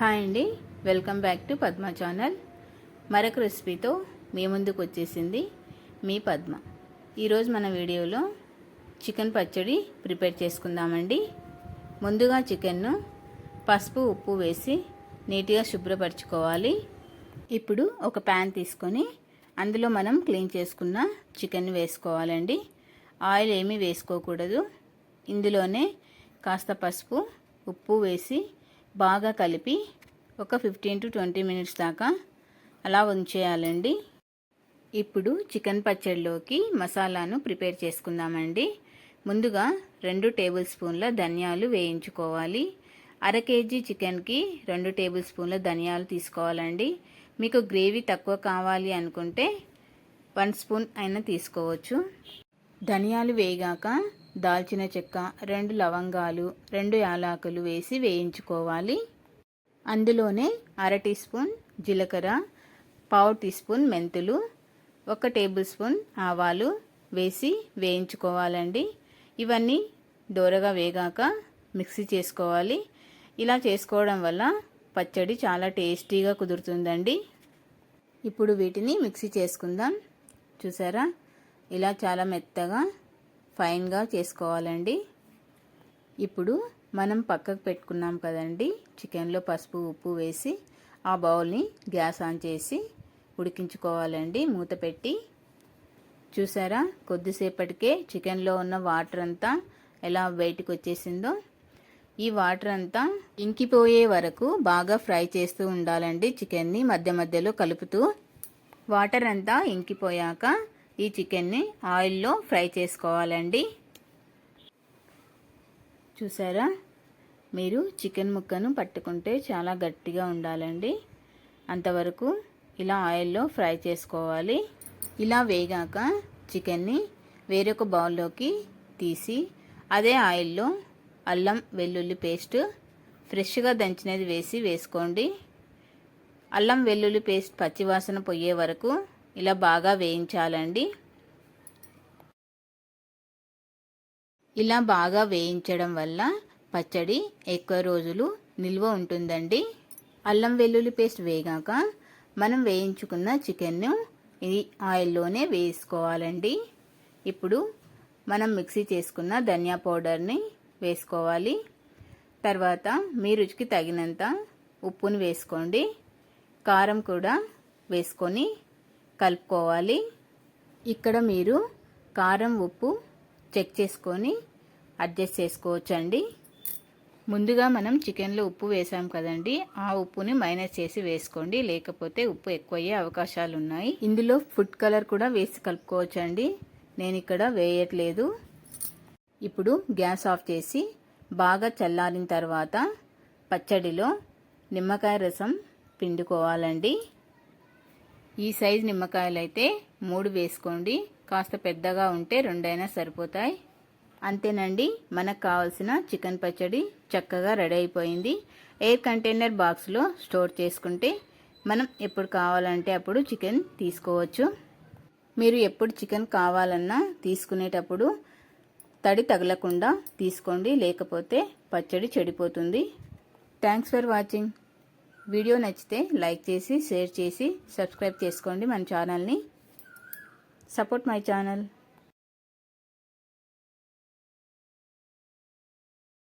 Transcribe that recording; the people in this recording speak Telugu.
హాయ్ అండి. Welcome back to Padma channel. మరొక రెసిపీతో మీ ముందుకు వచ్చేసింది మీ పద్మ. ఈరోజు మన వీడియోలో చికెన్ పచ్చడి ప్రిపేర్ చేసుకుందామండి. ముందుగా చికెన్ను పసుపు ఉప్పు వేసి నీట్గా శుభ్రపరచుకోవాలి. ఇప్పుడు ఒక ప్యాన్ తీసుకొని అందులో మనం క్లీన్ చేసుకున్న చికెన్ వేసుకోవాలండి. ఆయిల్ ఏమీ వేసుకోకూడదు. ఇందులోనే కాస్త పసుపు ఉప్పు వేసి బాగా కలిపి ఒక ఫిఫ్టీన్ టు ట్వంటీ మినిట్స్ దాకా అలా ఉంచేయాలండి. ఇప్పుడు చికెన్ పచ్చడిలోకి మసాలాను ప్రిపేర్ చేసుకుందామండి. ముందుగా రెండు టేబుల్ స్పూన్ల ధనియాలు వేయించుకోవాలి. అర కేజీ చికెన్కి రెండు టేబుల్ స్పూన్ల ధనియాలు తీసుకోవాలండి. మీకు గ్రేవీ తక్కువ కావాలి అనుకుంటే వన్ స్పూన్ అయినా తీసుకోవచ్చు. ధనియాలు వేగాక దాల్చిన చెక్క రెండు లవంగాలు రెండు యాలకులు వేసి వేయించుకోవాలి. అందులోనే అర టీ స్పూన్ జీలకర్ర పావు టీ స్పూన్ మెంతులు ఒక టేబుల్ స్పూన్ ఆవాలు వేసి వేయించుకోవాలండి. ఇవన్నీ దోరగా వేగాక మిక్సీ చేసుకోవాలి. ఇలా చేసుకోవడం వల్ల పచ్చడి చాలా టేస్టీగా కుదురుతుందండి. ఇప్పుడు వీటిని మిక్సీ చేసుకుందాం. చూసారా? ఇలా చాలా మెత్తగా ఫైన్గా చేసుకోవాలండి. ఇప్పుడు మనం పక్కకు పెట్టుకున్నాం కదండి చికెన్లో పసుపు ఉప్పు వేసి ఆ బౌల్ని గ్యాస్ ఆన్ చేసి ఉడికించుకోవాలండి. మూత పెట్టి చూసారా? కొద్దిసేపటికే చికెన్లో ఉన్న వాటర్ అంతా ఎలా బయటకు వచ్చేసిందో ఈ వాటర్ అంతా ఇంకిపోయే వరకు బాగా ఫ్రై చేస్తూ ఉండాలండి చికెన్ని మధ్య మధ్యలో కలుపుతూ. వాటర్ అంతా ఇంకిపోయాక ఈ చికెన్ని ఆయిల్లో ఫ్రై చేసుకోవాలండి. చూసారా? మీరు చికెన్ ముక్కను పట్టుకుంటే చాలా గట్టిగా ఉండాలండి. అంతవరకు ఇలా ఆయిల్లో ఫ్రై చేసుకోవాలి. ఇలా వేగాక చికెన్ని వేరొక బౌల్లోకి తీసి అదే ఆయిల్లో అల్లం వెల్లుల్లి పేస్ట్ ఫ్రెష్గా దంచినది వేసి వేసుకోండి. అల్లం వెల్లుల్లి పేస్ట్ పచ్చివాసన పోయే వరకు ఇలా బాగా వేయించాలండి. ఇలా బాగా వేయించడం వల్ల పచ్చడి ఎక్కువ రోజులు నిల్వ ఉంటుందండి. అల్లం వెల్లుల్లి పేస్ట్ వేగాక మనం వేయించుకున్న చికెన్ను ఈ ఆయిల్లోనే వేసుకోవాలండి. ఇప్పుడు మనం మిక్సీ చేసుకున్న ధనియా పౌడర్ని వేసుకోవాలి. తర్వాత మీ రుచికి తగినంత ఉప్పుని వేసుకోండి. కారం కూడా వేసుకొని కలుపుకోవాలి. ఇక్కడ మీరు కారం ఉప్పు చెక్ చేసుకొని అడ్జస్ట్ చేసుకోవచ్చండి. ముందుగా మనం చికెన్లో ఉప్పు వేసాం కదండి. ఆ ఉప్పుని మైనస్ చేసి వేసుకోండి. లేకపోతే ఉప్పు ఎక్కువయ్యే అవకాశాలు ఉన్నాయి ఇందులో ఫుడ్ కలర్ కూడా వేసి కలుపుకోవచ్చండి. నేను ఇక్కడ వేయట్లేదు. ఇప్పుడు గ్యాస్ ఆఫ్ చేసి బాగా చల్లారిన తర్వాత పచ్చడిలో నిమ్మకాయ రసం పిండుకోవాలండి. ఈ సైజు నిమ్మకాయలు అయితే మూడు వేసుకోండి. కాస్త పెద్దగా ఉంటే రెండైనా సరిపోతాయి. అంతేనండి మనకు కావాల్సిన చికెన్ పచ్చడి చక్కగా రెడీ అయిపోయింది. ఎయిర్ కంటైనర్ బాక్స్లో స్టోర్ చేసుకుంటే మనం ఎప్పుడు కావాలంటే అప్పుడు చికెన్ తీసుకోవచ్చు. మీరు ఎప్పుడు చికెన్ కావాలన్నా తీసుకునేటప్పుడు తడి తగలకుండా తీసుకోండి లేకపోతే పచ్చడి చెడిపోతుంది. Thanks for watching. వీడియో నచ్చితే లైక్ చేసి షేర్ చేసి సబ్స్క్రైబ్ చేసుకోండి మన ఛానల్ని. Support my channel.